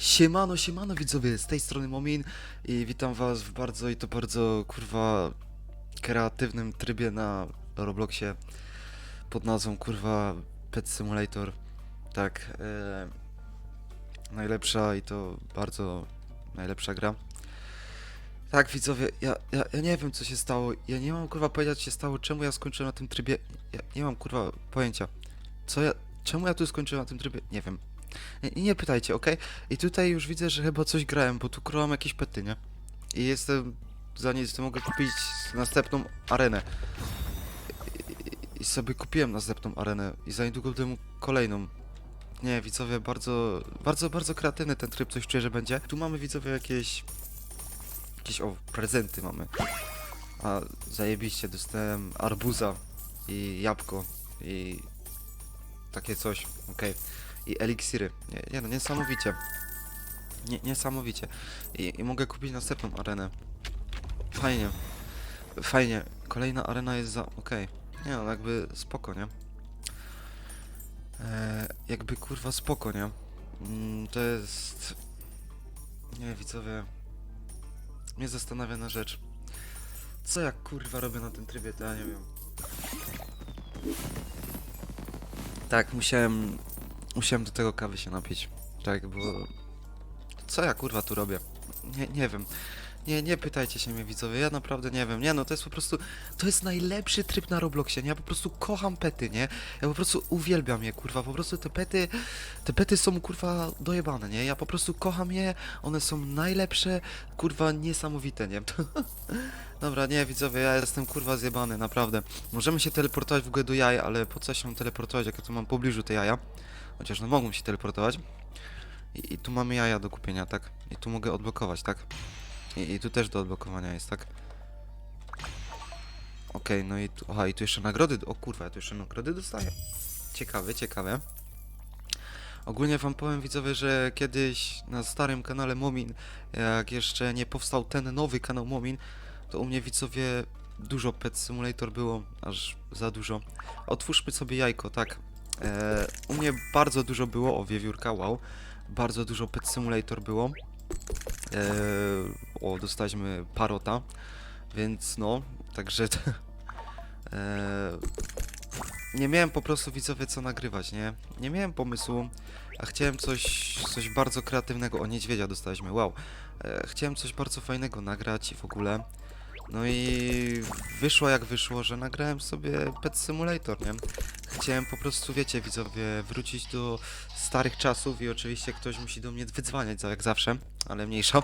Siemano, siemano widzowie, z tej strony Momin i witam was w bardzo i to bardzo kurwa kreatywnym trybie na Robloxie pod nazwą kurwa Pet Simulator. Tak, e, najlepsza i to bardzo najlepsza gra. Tak widzowie, ja, ja, ja nie wiem co się stało, ja nie mam kurwa powiedzieć co się stało, czemu ja skończyłem na tym trybie, ja nie mam kurwa pojęcia. Co ja, czemu ja tu skończyłem na tym trybie, nie wiem. Nie, nie pytajcie, okej? I tutaj już widzę, że chyba coś grałem, bo tu krąłem jakieś pety, nie? I jestem za nic, to mogę kupić następną arenę. I, I sobie kupiłem następną arenę i za niedługo temu kolejną. Nie, widzowie, bardzo, bardzo, bardzo kreatywny ten tryb, coś czuję, że będzie. Tu mamy, widzowie, jakieś... Jakieś, o, prezenty mamy. A, zajebiście, dostałem arbuza i jabłko i... Takie coś, okej i eliksiry. Nie, nie no, niesamowicie. Nie, niesamowicie. I, I mogę kupić następną arenę. Fajnie. Fajnie. Kolejna arena jest za... okej. Nie no, jakby spoko, nie? E, jakby kurwa spoko, nie? Mm, to jest... Nie, widzowie. Mnie zastanawia na rzecz. Co ja kurwa robię na tym trybie, to ja nie wiem. Tak, musiałem Musiałem do tego kawy się napić. Tak, bo... Co ja kurwa tu robię? Nie, nie wiem. Nie, nie pytajcie się mnie widzowie, ja naprawdę nie wiem. Nie no, to jest po prostu... To jest najlepszy tryb na Robloxie, nie? Ja po prostu kocham pety, nie? Ja po prostu uwielbiam je, kurwa. Po prostu te pety... Te pety są, kurwa, dojebane, nie? Ja po prostu kocham je, one są najlepsze, kurwa, niesamowite, nie? Dobra, nie, widzowie, ja jestem, kurwa, zjebany, naprawdę. Możemy się teleportować w ogóle do jaj, ale po co się teleportować, jak ja tu mam w pobliżu te jaja? Chociaż no mogą się teleportować. I, I tu mamy jaja do kupienia, tak? I tu mogę odblokować, tak? I, i tu też do odblokowania jest, tak? Okej, no i tu, aha, i tu jeszcze nagrody, o kurwa, ja tu jeszcze nagrody dostaję. Ciekawe, ciekawe. Ogólnie wam powiem widzowie, że kiedyś na starym kanale Momin, jak jeszcze nie powstał ten nowy kanał Momin, to u mnie widzowie dużo Pet Simulator było, aż za dużo. Otwórzmy sobie jajko, tak. E, u mnie bardzo dużo było, o wiewiórka, wow. Bardzo dużo Pet Simulator było. E, o, dostaliśmy parota, więc no, także e, nie miałem po prostu widzowie co nagrywać, nie? Nie miałem pomysłu, a chciałem coś, coś bardzo kreatywnego. O, niedźwiedzia dostaliśmy, wow. E, chciałem coś bardzo fajnego nagrać i w ogóle. No i wyszło jak wyszło, że nagrałem sobie Pet Simulator, nie? Chciałem po prostu, wiecie, widzowie, wrócić do starych czasów i oczywiście ktoś musi do mnie wydzwaniać, jak zawsze, ale mniejsza.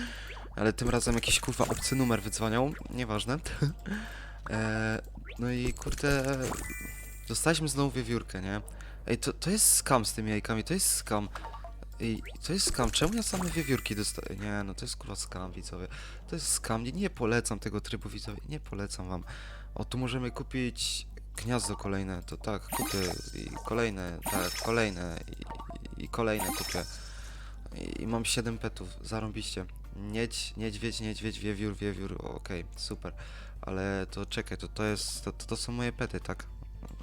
ale tym razem jakiś kurwa obcy numer wydzwaniał, nieważne. e, no i kurde, dostaliśmy znowu wiewiórkę, nie? Ej, to, to jest skam z tymi jajkami, to jest skam. Ej, to jest skam, czemu ja same wiewiórki dostaję? Nie, no to jest kurwa skam, widzowie. To jest skam, nie, nie polecam tego trybu, widzowie, nie polecam wam. O, tu możemy kupić gniazdo kolejne, to tak, kupię i kolejne, tak, kolejne i, i kolejne kupię. I, I mam 7 petów, zarąbiście. Niedź, niedźwiedź, niedźwiedź, wiewiór, wiewiór, okej, super. Ale to czekaj, to, to jest, to, to, to są moje pety, tak?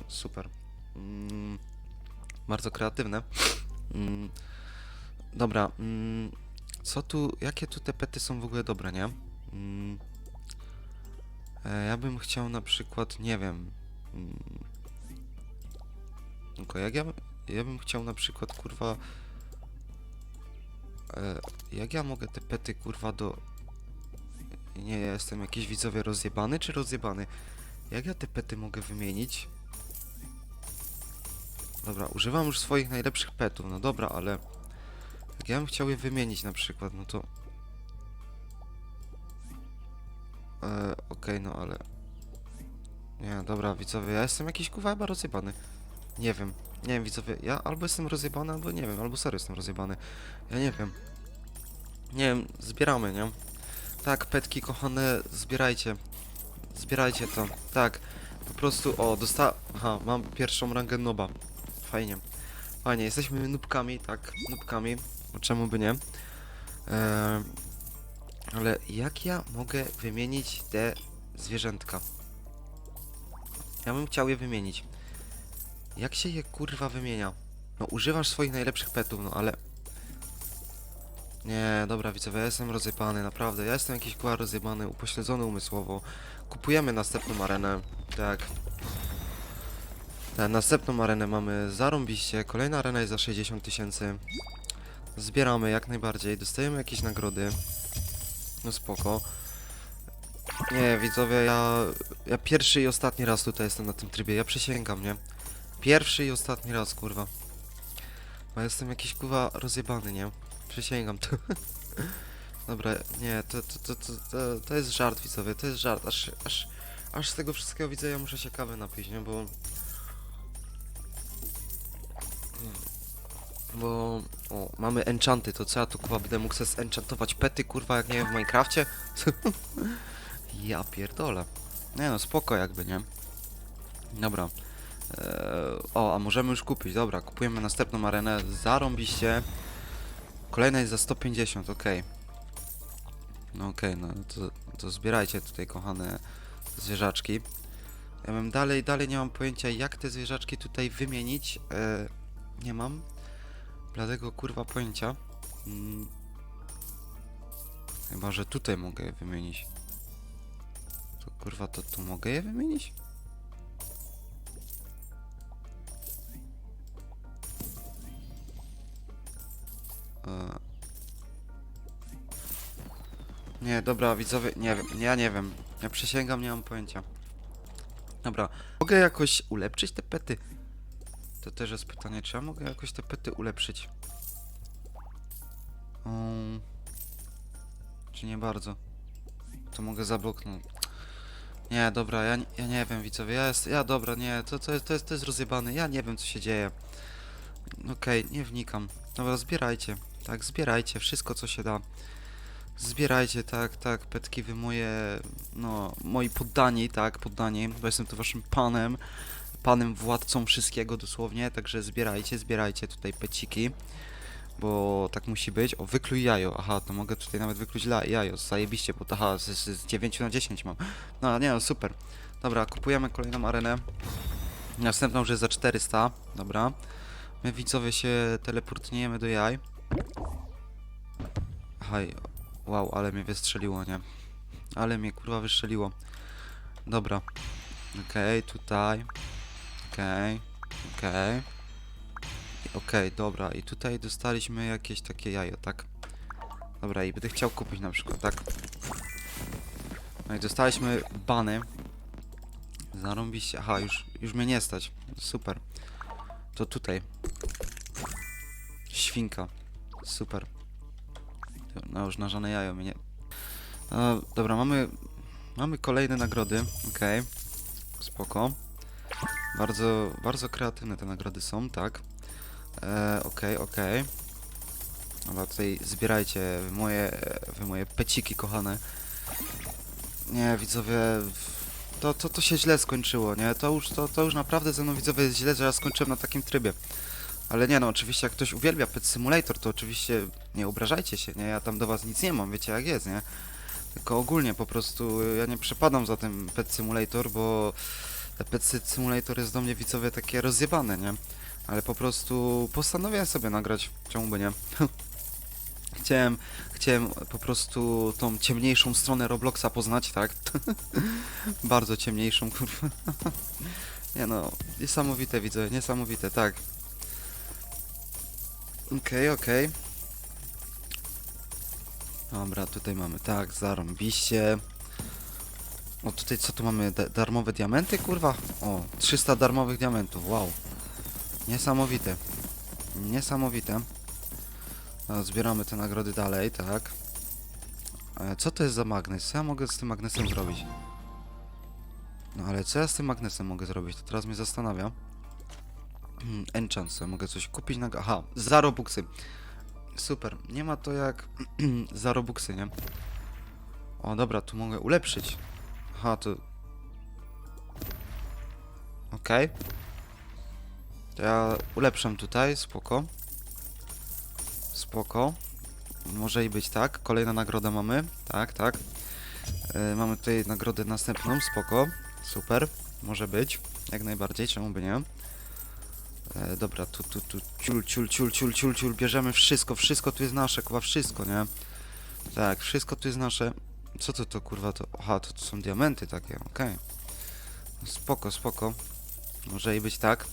Super. Mm, bardzo kreatywne. Mm, dobra, mm, co tu, jakie tu te pety są w ogóle dobre, nie? Mm, e, ja bym chciał na przykład, nie wiem, Mm. Tylko jak ja, ja bym chciał na przykład, kurwa... E, jak ja mogę te pety, kurwa, do... Nie, ja jestem jakiś widzowie rozjebany, czy rozjebany? Jak ja te pety mogę wymienić? Dobra, używam już swoich najlepszych petów, no dobra, ale... Ja bym chciał je wymienić na przykład, no to... E, Okej, no ale... Nie, dobra, widzowie, ja jestem jakiś kurwa chyba rozjebany. Nie wiem, nie wiem, widzowie, ja albo jestem rozjebany, albo nie wiem, albo serio jestem rozjebany. Ja nie wiem. Nie wiem, zbieramy, nie? Tak, petki kochane, zbierajcie. Zbierajcie to, tak. Po prostu, o, dosta... Aha, mam pierwszą rangę noba. Fajnie. Fajnie, jesteśmy nubkami, tak, nubkami. Czemu by nie? Eee, ale jak ja mogę wymienić te zwierzętka? Ja bym chciał je wymienić. Jak się je kurwa wymienia? No używasz swoich najlepszych petów, no ale... Nie, dobra widzowie, ja jestem rozjebany, naprawdę. Ja jestem jakiś kuła rozjebany, upośledzony umysłowo. Kupujemy następną arenę, tak. Tak, następną arenę mamy zarąbiście, kolejna arena jest za 60 tysięcy. Zbieramy jak najbardziej, dostajemy jakieś nagrody. No spoko. Nie, widzowie, ja, ja pierwszy i ostatni raz tutaj jestem na tym trybie, ja przysięgam, nie? Pierwszy i ostatni raz, kurwa. Bo jestem jakiś, kurwa, rozjebany, nie? Przysięgam to. Dobra, nie, to, to, to, to, to, to jest żart, widzowie, to jest żart. Aż, aż, aż z tego wszystkiego widzę, ja muszę się kawy napić, nie? Bo... Bo... O, mamy enchanty, to co ja tu, kurwa, będę mógł sobie zenchantować pety, kurwa, jak nie wiem, w Minecrafcie? ja pierdolę. Nie no, spoko jakby, nie? Dobra. Eee, o, a możemy już kupić, dobra, kupujemy następną arenę, zarąbiście. Kolejna jest za 150, okej. No okej, no to, to zbierajcie tutaj, kochane zwierzaczki. Ja bym dalej, dalej nie mam pojęcia, jak te zwierzaczki tutaj wymienić. E, nie mam. Bladego kurwa pojęcia. Mm. Chyba, że tutaj mogę je wymienić. To kurwa, to tu mogę je wymienić? E, Nie, dobra, widzowie, nie wiem, ja nie wiem. Ja przysięgam, nie mam pojęcia. Dobra, mogę jakoś ulepszyć te pety? To też jest pytanie, czy ja mogę jakoś te pety ulepszyć? Um, czy nie bardzo? To mogę zabloknąć. Nie, dobra, ja, ja nie wiem, widzowie, ja jest, ja dobra, nie, to, to, jest, to, jest, to jest rozjebane, ja nie wiem, co się dzieje. Okej, nie wnikam. Dobra, zbierajcie, tak, zbierajcie wszystko, co się da. Zbierajcie, tak, tak, petki wy moje, no, moi poddani, tak, poddani, bo jestem tu waszym panem, panem władcą wszystkiego dosłownie, także zbierajcie, zbierajcie tutaj peciki, bo tak musi być. O, wykluj jajo, aha, to mogę tutaj nawet wykluć jajo, zajebiście, bo aha, z, z, z 9 na 10 mam. No, nie no, super. Dobra, kupujemy kolejną arenę, następną jest za 400, dobra. My widzowie się teleportujemy do jaj. Haj, Wow, ale mnie wystrzeliło, nie? Ale mnie kurwa wystrzeliło. Dobra. Okej, tutaj. Okej. Okej. I- Okej, dobra. I tutaj dostaliśmy jakieś takie jajo, tak? Dobra, i będę chciał kupić na przykład, tak? No i dostaliśmy bany. Zarąbiście. Aha, już, już mnie nie stać. Super. To tutaj. Świnka. Super. No już narzane jajo mnie nie... No, dobra, mamy... Mamy kolejne nagrody, okej. Spoko. Bardzo, bardzo kreatywne te nagrody są, tak. E, okej, okej. Dobra, tutaj zbierajcie wy moje, wy moje peciki kochane. Nie, widzowie... To, to, to się źle skończyło, nie? To już, to, to już naprawdę ze mną widzowie jest źle, że ja skończyłem na takim trybie. Ale nie no, oczywiście jak ktoś uwielbia Pet Simulator, to oczywiście nie obrażajcie się, nie? Ja tam do was nic nie mam, wiecie jak jest, nie? Tylko ogólnie po prostu ja nie przepadam za tym Pet Simulator, bo Pet Simulator jest do mnie widzowie takie rozjebane, nie? Ale po prostu postanowiłem sobie nagrać, czemu by nie? chciałem, chciałem po prostu tą ciemniejszą stronę Robloxa poznać, tak? Bardzo ciemniejszą, kurwa. nie no, niesamowite widzę, niesamowite, tak. Okej, okej. Dobra, tutaj mamy tak, zarąbiście. O, tutaj co tu mamy? Da darmowe diamenty, kurwa? O, 300 darmowych diamentów, wow. Niesamowite. Niesamowite. No, zbieramy te nagrody dalej, tak. E, co to jest za magnes? Co ja mogę z tym magnesem zrobić? No ale co ja z tym magnesem mogę zrobić? To teraz mnie zastanawia. Hmm, Enchant mogę coś kupić na... Aha, za Robuxy. Super, nie ma to jak za Robuxy, nie? O, dobra, tu mogę ulepszyć. Aha, to... Okej. To ja ulepszam tutaj, spoko. Spoko. Może i być tak. Kolejna nagroda mamy. Tak, tak. E, mamy tutaj nagrodę następną, spoko. Super. Może być. Jak najbardziej, czemu by nie? E, dobra, tu, tu, tu, ciul, ciul, ciul, ciul, ciul, ciul, bierzemy wszystko, wszystko tu jest nasze, kurwa, wszystko, nie? Tak, wszystko tu jest nasze. Co to, to, kurwa, to, aha, to, to są diamenty takie, okej. Spoko, spoko. Może i być tak.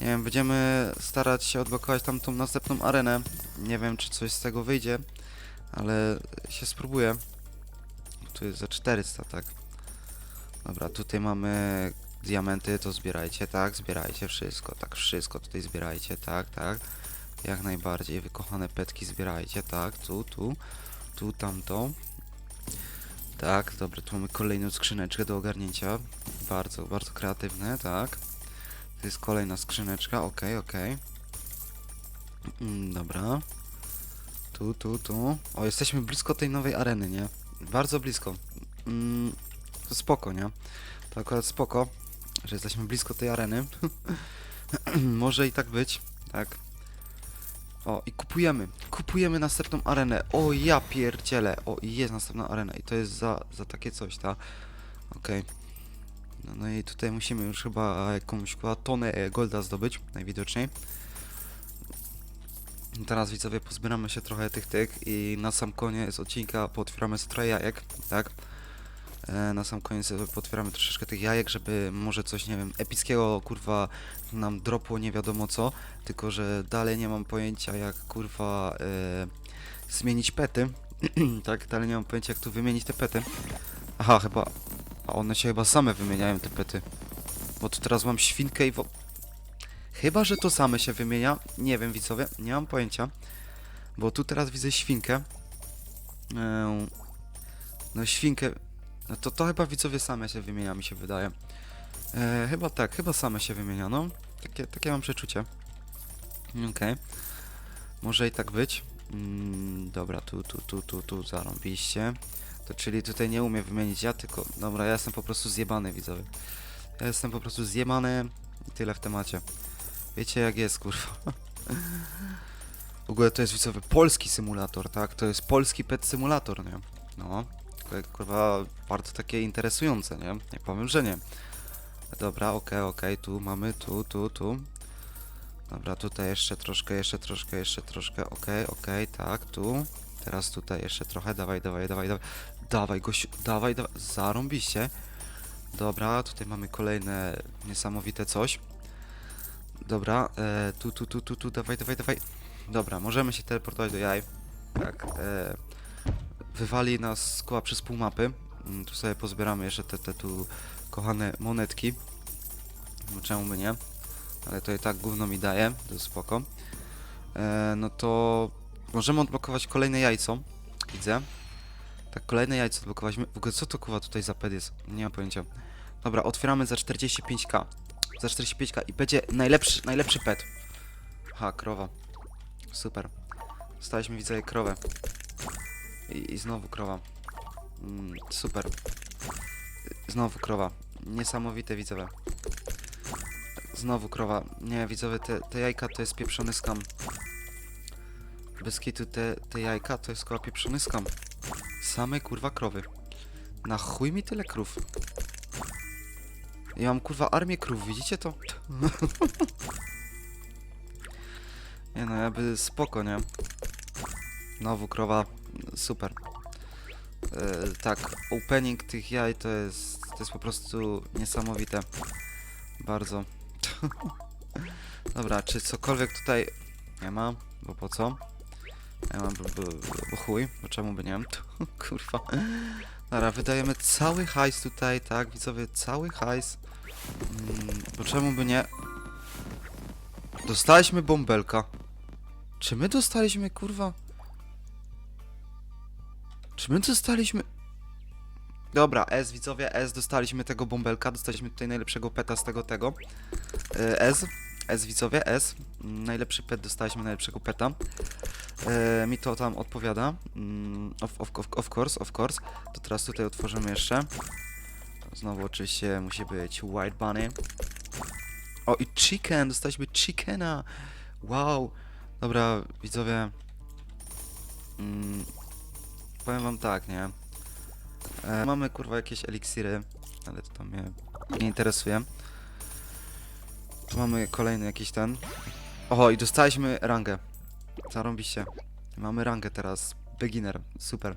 Nie wiem, będziemy starać się odblokować tamtą następną arenę. Nie wiem, czy coś z tego wyjdzie, ale się spróbuję. Tu jest za 400, tak. Dobra, tutaj mamy diamenty, to zbierajcie, tak, zbierajcie wszystko, tak, wszystko tutaj zbierajcie, tak, tak. Jak najbardziej, wykochane petki zbierajcie, tak, tu, tu, tu, tamto. Tak, dobra, tu mamy kolejną skrzyneczkę do ogarnięcia. Bardzo, bardzo kreatywne, tak. To jest kolejna skrzyneczka, okej, okej. Mm, Dobra. Tu, tu, tu. O, jesteśmy blisko tej nowej areny, nie? Bardzo blisko. Mm, to spoko, nie? To akurat spoko, że jesteśmy blisko tej areny. Może i tak być, tak. O, i kupujemy. Kupujemy następną arenę. O, ja pierdzielę. O, i jest następna arena. I to jest za, za takie coś, ta. Okej. No, no i tutaj musimy już chyba jakąś chyba tonę e, golda zdobyć, najwidoczniej. Teraz widzowie pozbieramy się trochę tych tych i na sam koniec odcinka potwieramy trochę jajek, tak? E, na sam koniec sobie potwieramy troszeczkę tych jajek, żeby może coś, nie wiem, epickiego kurwa nam dropło nie wiadomo co, tylko że dalej nie mam pojęcia jak kurwa e, zmienić pety, tak? Dalej nie mam pojęcia jak tu wymienić te pety. Aha, chyba, a one się chyba same wymieniają te pety. Bo tu teraz mam świnkę i wo... Chyba, że to same się wymienia. Nie wiem, widzowie, nie mam pojęcia. Bo tu teraz widzę świnkę. Eee, no świnkę... No to to chyba widzowie same się wymienia, mi się wydaje. Eee, chyba tak, chyba same się wymienia, no. Takie, takie mam przeczucie. Okej. Może i tak być. Mm, dobra, tu, tu, tu, tu, tu, zarąbiście. To czyli tutaj nie umiem wymienić ja, tylko... Dobra, ja jestem po prostu zjebany, widzowie. Ja jestem po prostu zjebany tyle w temacie. Wiecie jak jest, kurwa. W ogóle to jest, widzowie, polski symulator, tak? To jest polski pet symulator, nie? No. Tylko, Kurwa, bardzo takie interesujące, nie? Nie powiem, że nie. Dobra, okej, okej, tu mamy, tu, tu, tu. Dobra, tutaj jeszcze troszkę, jeszcze troszkę, jeszcze troszkę, okej, okej, tak, tu. Teraz tutaj jeszcze trochę, dawaj, dawaj, dawaj, dawaj. Dawaj, gościu, dawaj, dawaj, zarąbiście. Dobra, tutaj mamy kolejne niesamowite coś. Dobra, e, tu, tu, tu, tu, tu, dawaj, dawaj, dawaj. Dobra, możemy się teleportować do jaj. Tak, e, wywali nas z koła przez pół mapy. Mm, Tu sobie pozbieramy jeszcze te, te tu kochane monetki. No czemu by nie? Ale to i tak gówno mi daje, to jest spoko. E, no to możemy odblokować kolejne jajco. Widzę. Tak, kolejne jajco odblokować. W ogóle co to kuwa tutaj za ped jest? Nie mam pojęcia. Dobra, otwieramy za 45k. Za 45k i będzie najlepszy, najlepszy pet. Ha, krowa. Super. Dostaliśmy widzowie krowę. I, I znowu krowa. Mm, super. Znowu krowa. Niesamowite widzowie. Znowu krowa. Nie, widzowie, te, te jajka to jest pieprzony skam. Bez kitu te, te jajka to jest koła pieprzony skam. Same kurwa krowy. Na chuj mi tyle krów. Ja mam kurwa armię krów, widzicie to? nie no, jakby spoko, nie? Znowu krowa, super. E, tak, opening tych jaj to jest, to jest po prostu niesamowite. Bardzo. Dobra, czy cokolwiek tutaj nie ma, bo po co? Nie ma, bo, bo, bo chuj, bo czemu by nie? Kurwa. Dobra, wydajemy cały hajs tutaj, tak, widzowie, cały hajs. Mm, bo czemu by nie? Dostaliśmy bąbelka. Czy my dostaliśmy, kurwa? Czy my dostaliśmy... Dobra, S, widzowie, S, dostaliśmy tego bąbelka, dostaliśmy tutaj najlepszego peta z tego, tego. E, S, S, widzowie, S. Mm, Najlepszy pet, dostaliśmy najlepszego peta. E, mi to tam odpowiada. Mm, of, of, of, of course, of course. To teraz tutaj otworzymy jeszcze. Znowu oczywiście musi być White Bunny. O i chicken, dostaliśmy chickena. Wow. Dobra, widzowie. Mm, powiem wam tak, nie? E, mamy kurwa jakieś eliksiry, ale to tam mnie nie interesuje. Tu mamy kolejny jakiś ten. Oho, i dostaliśmy rangę. Zarąbiście. Mamy rangę teraz. Beginner. Super.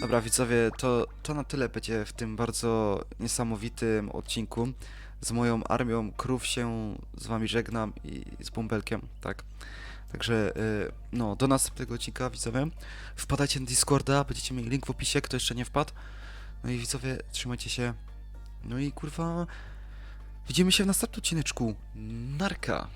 Dobra, widzowie, to, to na tyle będzie w tym bardzo niesamowitym odcinku. Z moją armią krów się z wami żegnam i z bąbelkiem, tak. Także, y, no, do następnego odcinka, widzowie. Wpadajcie na Discorda, będziecie mieli link w opisie, kto jeszcze nie wpadł. No i widzowie, trzymajcie się. No i kurwa, widzimy się w następnym odcineczku. Narka.